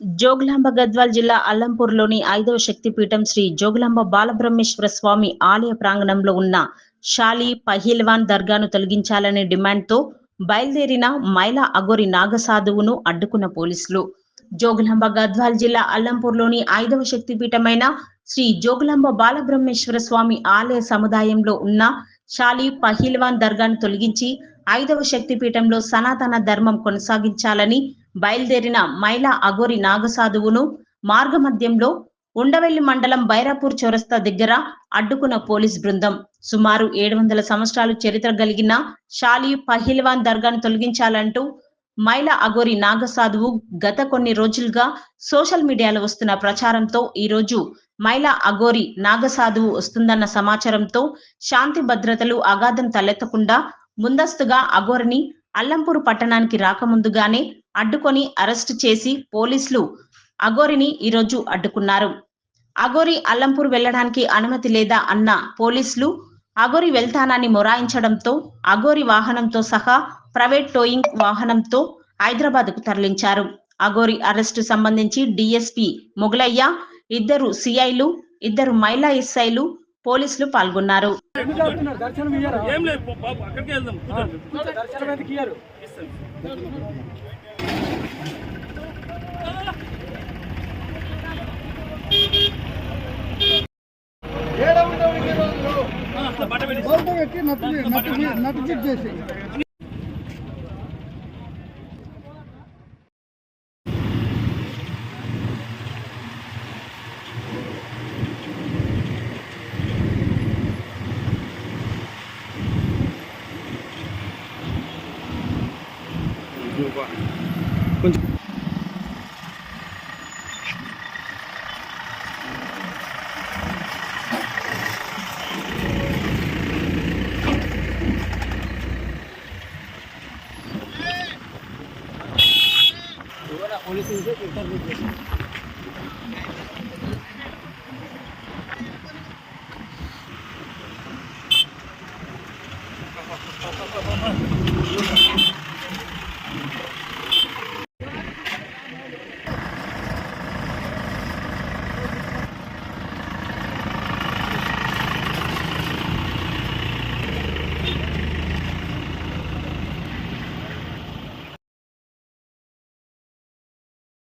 జోగులాంబ గద్వాల్ జిల్లా అల్లంపూర్లోని ఐదవ శక్తిపీఠం శ్రీ జోగులాంబ బాలబ్రహ్మేశ్వర స్వామి ఆలయ ప్రాంగణంలో ఉన్న షాలి పహిల్వాన్ దర్గాను తొలగించాలనే డిమాండ్తో బయలుదేరిన మైలా అగోరి నాగసాధువును అడ్డుకున్న పోలీసులు. జోగులాంబ గద్వాల్ జిల్లా అల్లంపూర్లోని ఐదవ శక్తిపీఠమైన శ్రీ జోగులాంబ బాలబ్రహ్మేశ్వర స్వామి ఆలయ సముదాయంలో ఉన్న షాలి పహిల్వాన్ దర్గాను తొలగించి ఐదవ శక్తిపీఠంలో సనాతన ధర్మం కొనసాగించాలని బయలుదేరిన మైలా అగోరి నాగసాధువును మార్గమధ్యంలో ఉండవెల్లి మండలం బైరాపూర్ చౌరస్తా దగ్గర అడ్డుకున్న పోలీస్ బృందం. సుమారు ఏడు వందల సంవత్సరాలు చరిత్ర కలిగిన షాలి పహిల్వాన్ దర్గాను తొలగించాలంటూ మైలా అగోరి నాగసాధువు గత కొన్ని రోజులుగా సోషల్ మీడియాలో వస్తున్న ప్రచారంతో ఈరోజు మైల మైలా అగోరి నాగసాధువు వస్తుందన్న సమాచారంతో శాంతి భద్రతలు అగాధం తలెత్తకుండా ముందస్తుగా అగోరిని అల్లంపూర్ పట్టణానికి రాకముందుగానే అడ్డుకొని అరెస్టు చేసి పోలీసులు అగోరిని ఈరోజు అడ్డుకున్నారు. అగోరి అల్లంపూర్ వెళ్ళడానికి అనుమతి లేదా అన్న పోలీసులు అగోరి వెళ్తానని మొరాయించడంతో అగోరి వాహనంతో సహా ప్రైవేట్ టోయింగ్ వాహనంతో హైదరాబాద్కు తరలించారు. అగోరి అరెస్టు సంబంధించి డిఎస్పీ మొగలయ్య ఇద్దరు సిఐలు ఇద్దరు మహిళా ఎస్ఐలు పోలీసులు పాల్గొన్నారు. ఎందుకు ఆడుతున్నారు? దర్శనం 行こうこんにちは